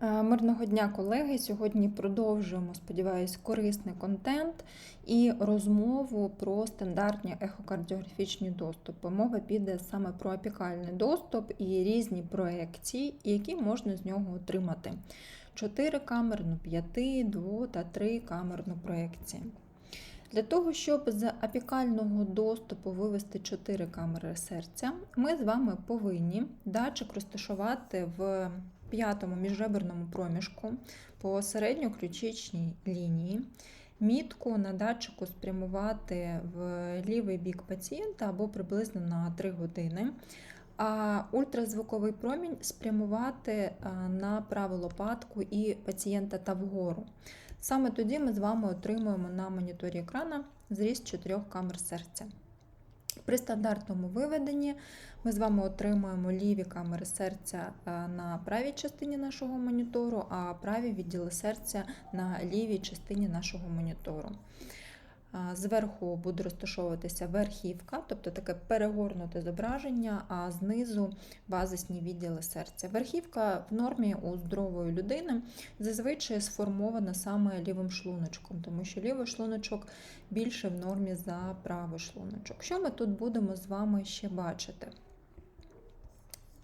Е, Мирного дня, колеги! Сьогодні продовжуємо, сподіваюсь, корисний контент і розмову про стандартні ехокардіографічні доступи. Мова піде саме про апікальний доступ і різні проекції, які можна з нього отримати: 4 камерну, 5, 2 та 3 камерну проекції. Для того, щоб з апікального доступу вивести 4 камери серця, ми з вами повинні датчик розташувати в п'ятому міжреберному проміжку по середньоключичній лінії. Мітку на датчику спрямувати в лівий бік пацієнта або приблизно на 3 години, а ультразвуковий промінь спрямувати на праву лопатку і пацієнта та вгору. Саме тоді ми з вами отримуємо на моніторі екрана зріст чотирьох камер серця. При стандартному виведенні ми з вами отримуємо ліві камери серця е, на правій частині нашого монітору, а праві відділи серця на лівій частині нашого монітору. Зверху буде розташовуватися верхівка, тобто таке перегорнуте зображення, а знизу базисні відділи серця. Верхівка в нормі у здорової людини зазвичай сформована саме лівим шлуночком, тому що лівий шлуночок більше в нормі за правий шлуночок. Що ми тут будемо з вами ще бачити?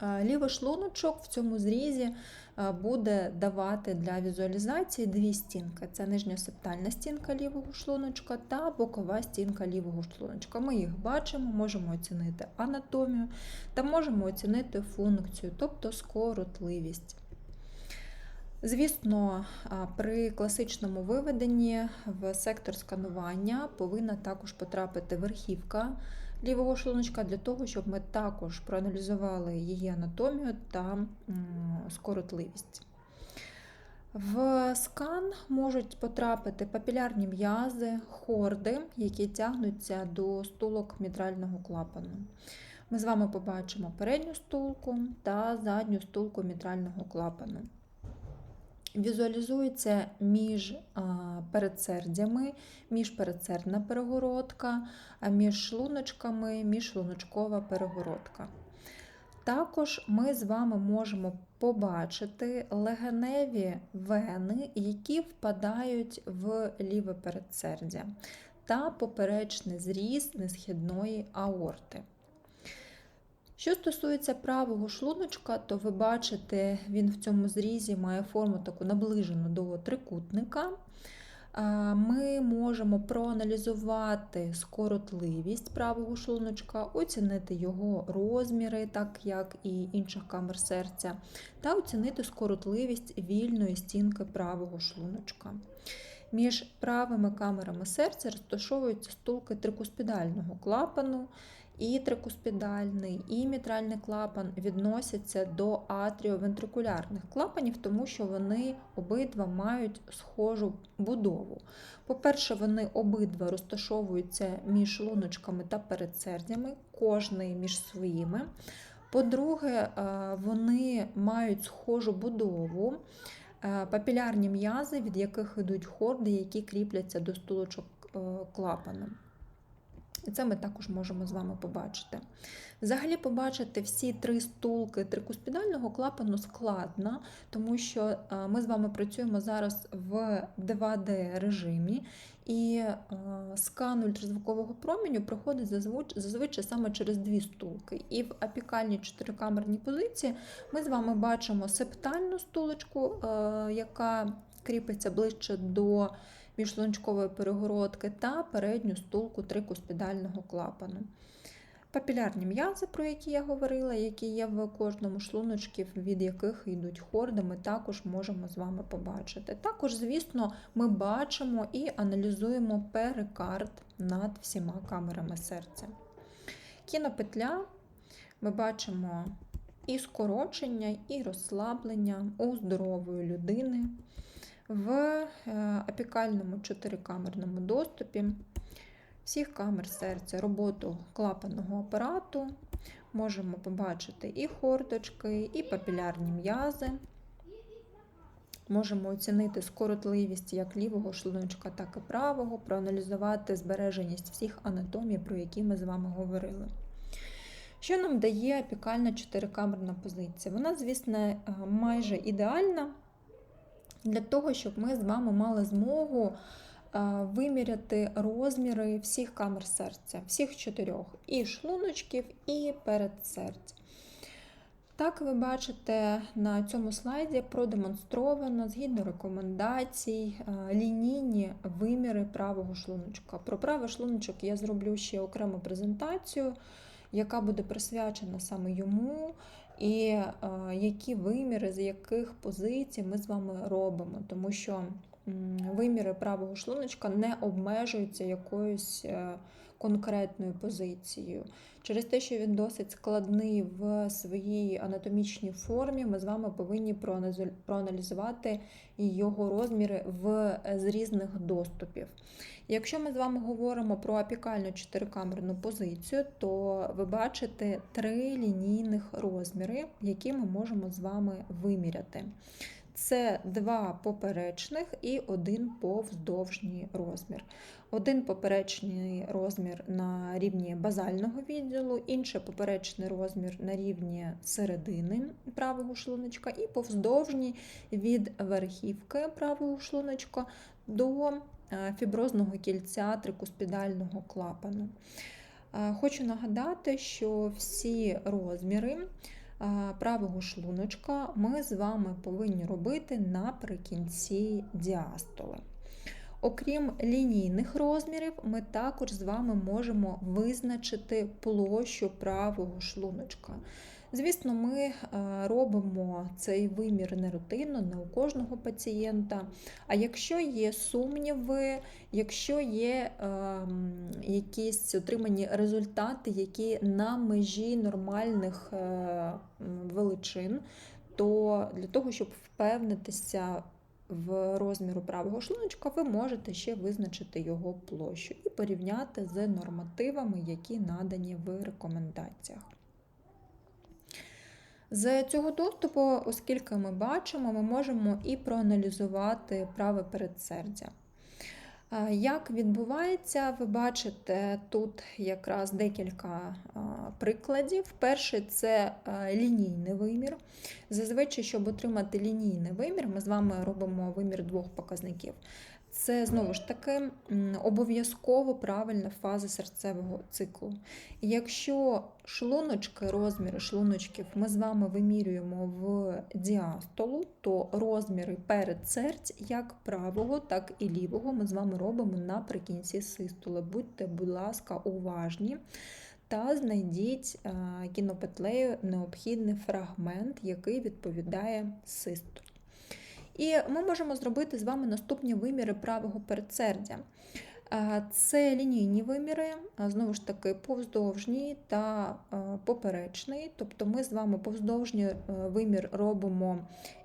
Лівий шлуночок в цьому зрізі буде давати для візуалізації дві стінки: це нижня септальна стінка лівого шлуночка та бокова стінка лівого шлуночка. Ми їх бачимо, можемо оцінити анатомію та можемо оцінити функцію, тобто скоротливість. Звісно, при класичному виведенні в сектор сканування повинна також потрапити верхівка лівого шлуночка для того, щоб ми також проаналізували її анатомію та скоротливість. В скан можуть потрапити папілярні м'язи, хорди, які тягнуться до стулок мітрального клапану. Ми з вами побачимо передню стулку та задню стулку мітрального клапану візуалізується між передсердями, міжпередсердна перегородка, між шлуночками міжшлуночкова перегородка. Також ми з вами можемо побачити легеневі вени, які впадають в ліве передсердя, та поперечний зріз несхідної аорти. Що стосується правого шлуночка, то ви бачите, він в цьому зрізі має форму таку наближену до трикутника. Ми можемо проаналізувати скоротливість правого шлуночка, оцінити його розміри, так як і інших камер серця, та оцінити скоротливість вільної стінки правого шлуночка. Між правими камерами серця розташовуються стулки трикуспідального клапану, і трикуспідальний, і мітральний клапан відносяться до атріовентрикулярних клапанів, тому що вони обидва мають схожу будову. По-перше, вони обидва розташовуються між луночками та передсердями, кожний між своїми. По-друге, е, вони мають схожу будову. Е, папілярні м'язи, від яких йдуть хорди, які кріпляться до стулочок е, клапану. І це ми також можемо з вами побачити. Взагалі, побачити всі три стулки трикуспідального клапану складно, тому що е, ми з вами працюємо зараз в 2D режимі, і е, скан ультразвукового проміню проходить зазвичай саме через дві стулки. І в апікальній чотирикамерній позиції ми з вами бачимо септальну стулочку, е, яка кріпиться ближче до міжшлунчкової перегородки та передню стулку трикуспідального клапану. Папілярні м'язи, про які я говорила, які є в кожному шлуночці, від яких йдуть хорди, ми також можемо з вами побачити. Також, звісно, ми бачимо і аналізуємо перикард над всіма камерами серця. Кінопетля ми бачимо і скорочення, і розслаблення у здорової людини в е, апікальному чотирикамерному доступі всіх камер серця, роботу клапанного апарату. Можемо побачити і хордочки, і папілярні м'язи. Можемо оцінити скоротливість як лівого шлуночка, так і правого, проаналізувати збереженість всіх анатомій, про які ми з вами говорили. Що нам дає апікальна чотирикамерна позиція? Вона, звісно, е, майже ідеальна для того, щоб ми з вами мали змогу е, виміряти розміри всіх камер серця, всіх чотирьох, і шлуночків, і передсердь. Так, ви бачите на цьому слайді продемонстровано згідно рекомендацій е, лінійні виміри правого шлуночка. Про правий шлуночок я зроблю ще окрему презентацію, яка буде присвячена саме йому, і е, які виміри, з яких позицій ми з вами робимо, тому що виміри правого шлуночка не обмежуються якоюсь е, конкретною позицією. Через те, що він досить складний в своїй анатомічній формі, ми з вами повинні проаналізувати його розміри в, з різних доступів. Якщо ми з вами говоримо про апікальну чотирикамерну позицію, то ви бачите три лінійних розміри, які ми можемо з вами виміряти. Це два поперечних і один повздовжній розмір. Один поперечний розмір на рівні базального відділу, інший поперечний розмір на рівні середини правого шлуночка, і повздовжній від верхівки правого шлуночка до е, фіброзного кільця трикуспідального клапану. Е, хочу нагадати, що всі розміри правого шлуночка ми з вами повинні робити наприкінці діастоли. Окрім лінійних розмірів, ми також з вами можемо визначити площу правого шлуночка. Звісно, ми е, робимо цей вимір не рутинно, не у кожного пацієнта. А якщо є сумніви, якщо є ем, якісь отримані результати, які на межі нормальних е, величин, то для того, щоб впевнитися в розміру правого шлуночка, ви можете ще визначити його площу і порівняти з нормативами, які надані в рекомендаціях. З цього доступу, оскільки ми бачимо, ми можемо і проаналізувати праве передсердя. Як відбувається, ви бачите тут якраз декілька прикладів. Перший це лінійний вимір. Зазвичай, щоб отримати лінійний вимір, ми з вами робимо вимір двох показників. Це знову ж таки обов'язково правильна фаза серцевого циклу. Якщо шлуночки, розміри шлуночків ми з вами вимірюємо в діастолу, то розміри перед серць як правого, так і лівого ми з вами робимо наприкінці систули. Будьте, будь ласка, уважні. Та знайдіть кінопетлею необхідний фрагмент, який відповідає систолі. І ми можемо зробити з вами наступні виміри правого передсердя. Це лінійні виміри, знову ж таки, повздовжній та поперечний. Тобто ми з вами повздовжній е, вимір робимо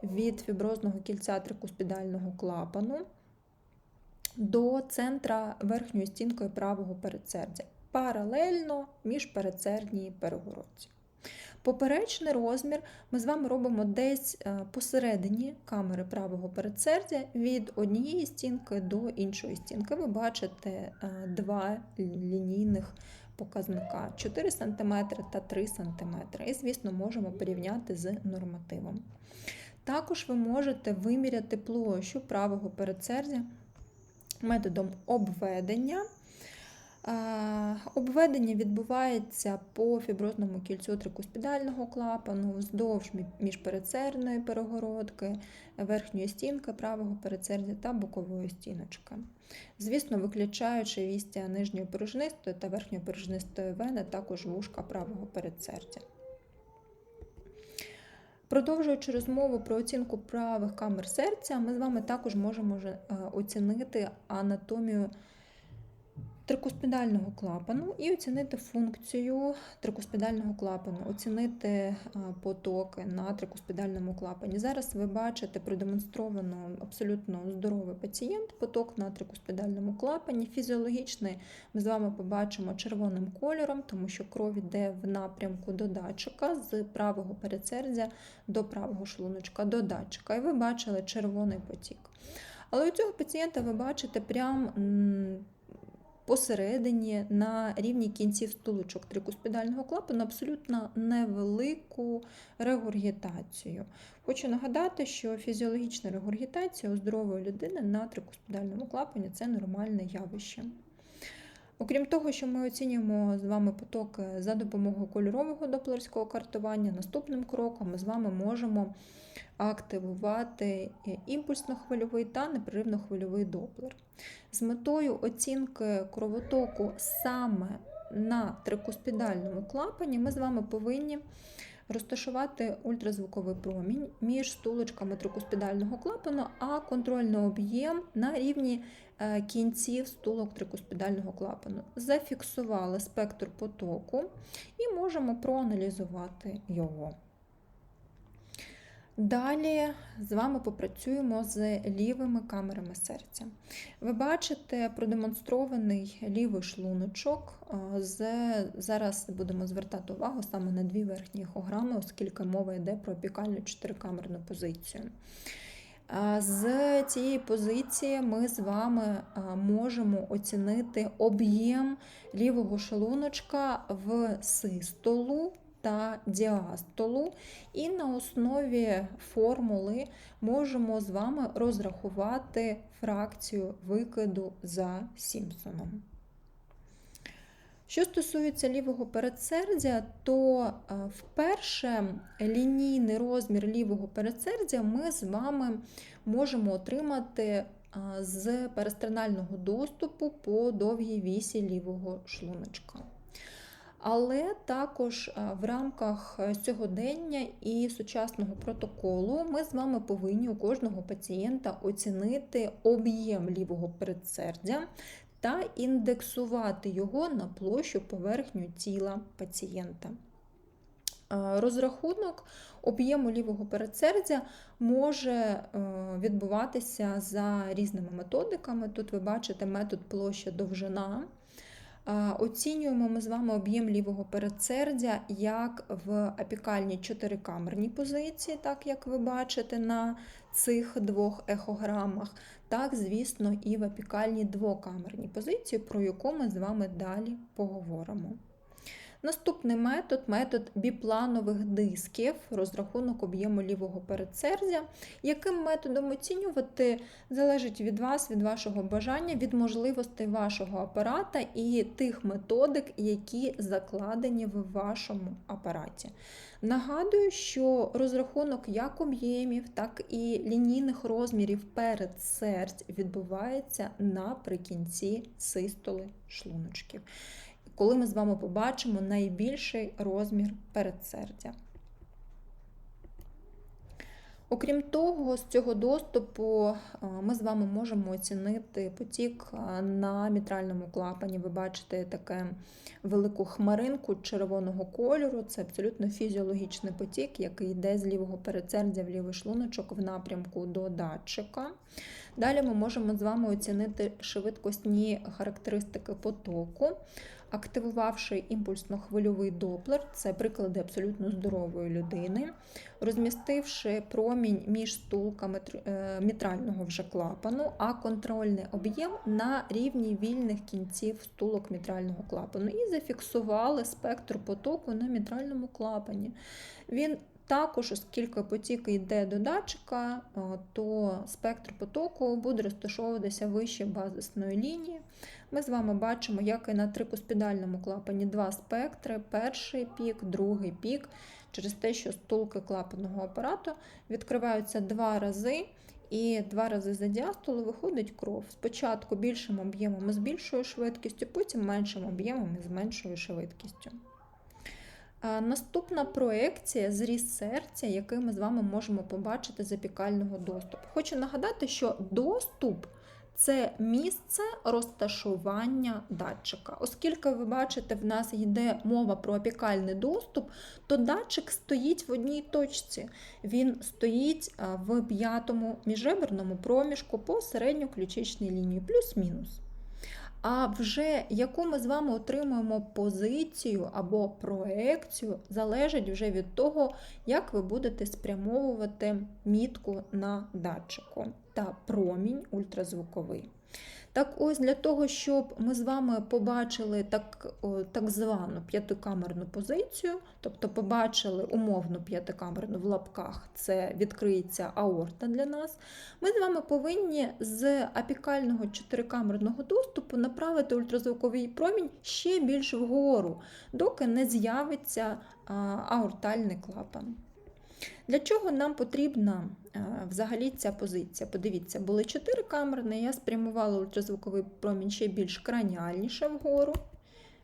від фіброзного кільця трикуспідального клапану до центра верхньої стінкою правого передсердя, паралельно між передсердній перегородці. Поперечний розмір ми з вами робимо десь е, посередині камери правого передсердя від однієї стінки до іншої стінки. Ви бачите е, два лінійних показника 4 см та 3 см. І, звісно, можемо порівняти з нормативом. Також ви можете виміряти площу правого передсердя методом обведення. Обведення відбувається по фіброзному кільцю трикуспідального клапану, вздовж міжпередсердної перегородки, верхньої стінки правого передсердя та бокової стіночки. Звісно, виключаючи вістя нижньої порожнистої та верхньої порожнистої вени, також вушка правого передсердя. Продовжуючи розмову про оцінку правих камер серця, ми з вами також можемо е, оцінити анатомію трикуспідального клапану і оцінити функцію трикуспідального клапану, оцінити потоки на трикуспідальному клапані. Зараз ви бачите продемонстровано абсолютно здоровий пацієнт, поток на трикуспідальному клапані. Фізіологічний ми з вами побачимо червоним кольором, тому що кров йде в напрямку до датчика з правого передсердя до правого шлуночка до датчика. І ви бачили червоний потік. Але у цього пацієнта ви бачите прям посередині на рівні кінців стулочок трикуспідального клапану абсолютно невелику регургітацію. Хочу нагадати, що фізіологічна регургітація у здорової людини на трикуспідальному клапані це нормальне явище. Окрім того, що ми оцінюємо з вами потоки за допомогою кольорового доплерського картування, наступним кроком ми з вами можемо активувати імпульсно-хвильовий та непреривно-хвильовий доплер. З метою оцінки кровотоку саме на трикуспідальному клапані ми з вами повинні розташувати ультразвуковий промінь між стулочками трикуспідального клапану, а контрольний об'єм на рівні е, кінців стулок трикуспідального клапану. Зафіксували спектр потоку і можемо проаналізувати його. Далі з вами попрацюємо з лівими камерами серця. Ви бачите продемонстрований лівий шлуночок. Зараз будемо звертати увагу саме на дві верхні ехограми, оскільки мова йде про опікальну чотирикамерну позицію. З цієї позиції ми з вами можемо оцінити об'єм лівого шлуночка в систолу та діастолу, і на основі формули можемо з вами розрахувати фракцію викиду за Сімпсоном. Що стосується лівого передсердя, то е, вперше лінійний розмір лівого передсердя ми з вами можемо отримати е, з перестринального доступу по довгій вісі лівого шлуночка. Але також е, в рамках е, сьогодення і сучасного протоколу ми з вами повинні у кожного пацієнта оцінити об'єм лівого передсердя та індексувати його на площу поверхню тіла пацієнта. Е, розрахунок об'єму лівого передсердя може відбуватися за різними методиками. Тут ви бачите метод площа довжина. Оцінюємо ми з вами об'єм лівого передсердя як в апікальній чотирикамерній позиції, так як ви бачите на цих двох ехограмах, так, звісно, і в апікальній двокамерній позиції, про яку ми з вами далі поговоримо. Наступний метод метод біпланових дисків, розрахунок об'єму лівого передсердя. Яким методом оцінювати залежить від вас, від вашого бажання, від можливостей вашого апарата і тих методик, які закладені в вашому апараті. Нагадую, що розрахунок як об'ємів, так і лінійних розмірів передсердь відбувається наприкінці систоли шлуночків коли ми з вами побачимо найбільший розмір передсердя. Окрім того, з цього доступу ми з вами можемо оцінити потік на мітральному клапані. Ви бачите таке велику хмаринку червоного кольору. Це абсолютно фізіологічний потік, який йде з лівого передсердя в лівий шлуночок в напрямку до датчика. Далі ми можемо з вами оцінити швидкісні характеристики потоку активувавши імпульсно-хвильовий доплер, це приклади абсолютно здорової людини, розмістивши промінь між стулками е, мітрального вже клапану, а контрольний об'єм на рівні вільних кінців стулок мітрального клапану, і зафіксували спектр потоку на мітральному клапані. Він також, оскільки потік йде до датчика, е, то спектр потоку буде розташовуватися вище базисної лінії. Ми з вами бачимо, як і на трикуспідальному клапані два спектри: перший пік, другий пік, через те, що стулки клапанного апарату відкриваються два рази. І два рази за діастолу виходить кров. Спочатку більшим об'ємом з більшою швидкістю, потім меншим об'ємом з меншою швидкістю. Наступна проекція зріз серця, який ми з вами можемо побачити з апікального доступу. Хочу нагадати, що доступ це місце розташування датчика. Оскільки ви бачите, в нас йде мова про апікальний доступ, то датчик стоїть в одній точці. Він стоїть в п'ятому міжреберному проміжку по середньоключичній лінії, плюс-мінус. А вже яку ми з вами отримуємо позицію або проекцію, залежить вже від того, як ви будете спрямовувати мітку на датчику та промінь ультразвуковий. Так ось для того, щоб ми з вами побачили так, так звану п'ятикамерну позицію, тобто побачили умовну п'ятикамерну в лапках, це відкриється аорта для нас, ми з вами повинні з апікального чотирикамерного доступу направити ультразвуковий промінь ще більш вгору, доки не з'явиться аортальний клапан. Для чого нам потрібна е, взагалі ця позиція? Подивіться, були чотири камерні, я спрямувала ультразвуковий промінь ще більш краніальніше вгору.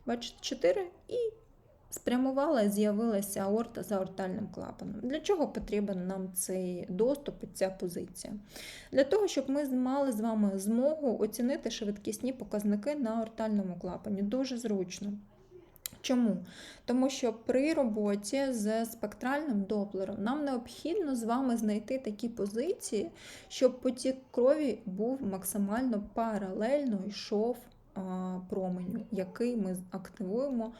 Бачите, 4 і спрямувала, з'явилася аорта за аортальним клапаном. Для чого потрібен нам цей доступ і ця позиція? Для того, щоб ми мали з вами змогу оцінити швидкісні показники на аортальному клапані. Дуже зручно. Чому? Тому що при роботі з спектральним доплером нам необхідно з вами знайти такі позиції, щоб потік крові був максимально паралельно йшов променю, який ми активуємо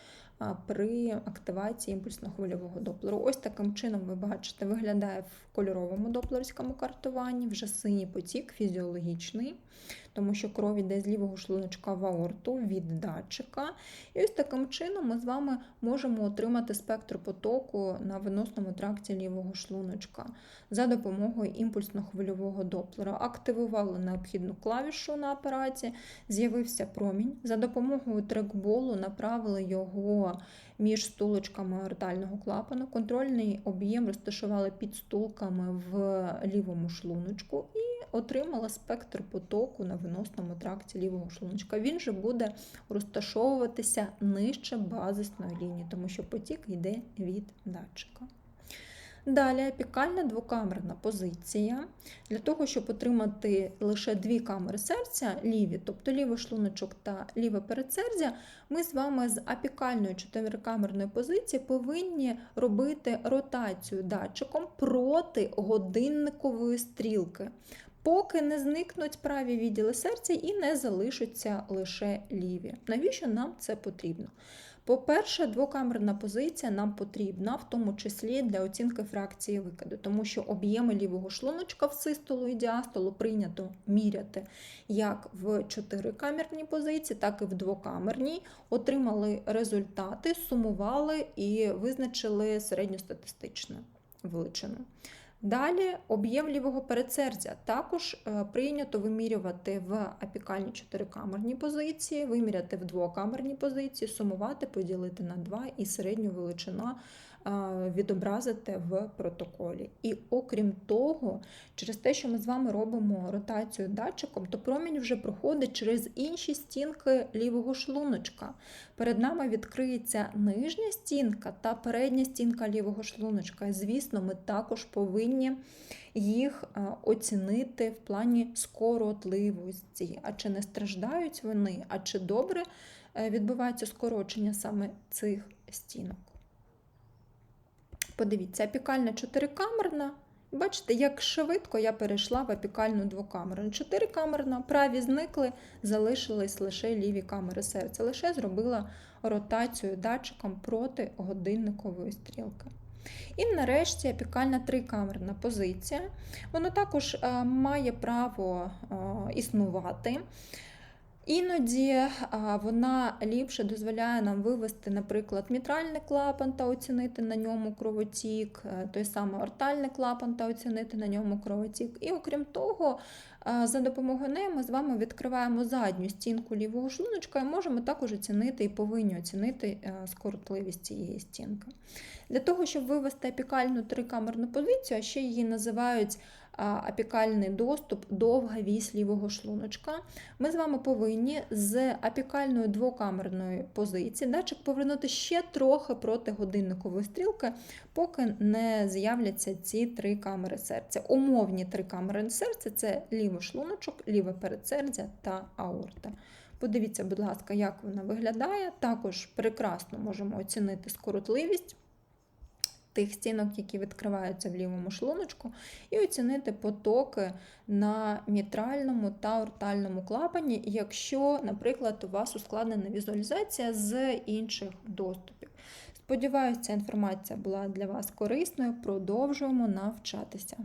при активації імпульсно-хвильового доплеру. Ось таким чином, ви бачите, виглядає в кольоровому доплерському картуванні, вже синій потік фізіологічний, тому що кров йде з лівого шлуночка в аорту від датчика. І ось таким чином ми з вами можемо отримати спектр потоку на виносному тракті лівого шлуночка за допомогою імпульсно-хвильового доплера. Активували необхідну клавішу на апараті, з'явився промінь. За допомогою трекболу направили його між стулочками аортального клапану. Контрольний об'єм розташували під стулками в лівому шлуночку і отримала спектр потоку на виносному тракті лівого шлуночка. Він же буде розташовуватися нижче базисної лінії, тому що потік йде від датчика. Далі апікальна двокамерна позиція. Для того, щоб отримати лише дві камери серця, ліві, тобто лівий шлуночок та ліве передсердя, ми з вами з апікальної чотирикамерної позиції повинні робити ротацію датчиком проти годинникової стрілки. Поки не зникнуть праві відділи серця і не залишаться лише ліві. Навіщо нам це потрібно? По-перше, двокамерна позиція нам потрібна, в тому числі для оцінки фракції викиду, тому що об'єми лівого шлуночка в систолу і діастолу прийнято міряти як в чотирикамерній позиції, так і в двокамерній. Отримали результати, сумували і визначили середньостатистичну величину. Далі об'єм лівого передсердя також е, прийнято вимірювати в апікальній чотирикамерній позиції, виміряти в двокамерній позиції, сумувати, поділити на 2 і середню величину відобразити в протоколі. І окрім того, через те, що ми з вами робимо ротацію датчиком, то промінь вже проходить через інші стінки лівого шлуночка. Перед нами відкриється нижня стінка та передня стінка лівого шлуночка. І, звісно, ми також повинні їх оцінити в плані скоротливості. А чи не страждають вони, а чи добре е, відбувається скорочення саме цих стінок? Подивіться, апікальна чотирикамерна. Бачите, як швидко я перейшла в апікальну двокамерну. Чотирикамерна, праві зникли, залишились лише ліві камери серця. Лише зробила ротацію датчиком проти годинникової стрілки. І нарешті апікальна трикамерна позиція. Вона також е, має право е, існувати. Іноді вона ліпше дозволяє нам вивести, наприклад, мітральний клапан та оцінити на ньому кровотік, е, той самий ортальний клапан та оцінити на ньому кровотік. І окрім того, за допомогою неї ми з вами відкриваємо задню стінку лівого шлуночка і можемо також оцінити і повинні оцінити е, скоротливість цієї стінки. Для того, щоб вивести апікальну трикамерну позицію, а ще її називають апікальний доступ, довга вісь лівого шлуночка. Ми з вами повинні з апікальної двокамерної позиції датчик повернути ще трохи проти годинникової стрілки, поки не з'являться ці три камери серця. Умовні три камери серця це лівий шлуночок, ліве передсердя та аорта. Подивіться, будь ласка, як вона виглядає. Також прекрасно можемо оцінити скоротливість тих стінок, які відкриваються в лівому шлуночку, і оцінити потоки на мітральному та ортальному клапані, якщо, наприклад, у вас ускладнена візуалізація з інших доступів. Сподіваюся, ця інформація була для вас корисною. Продовжуємо навчатися.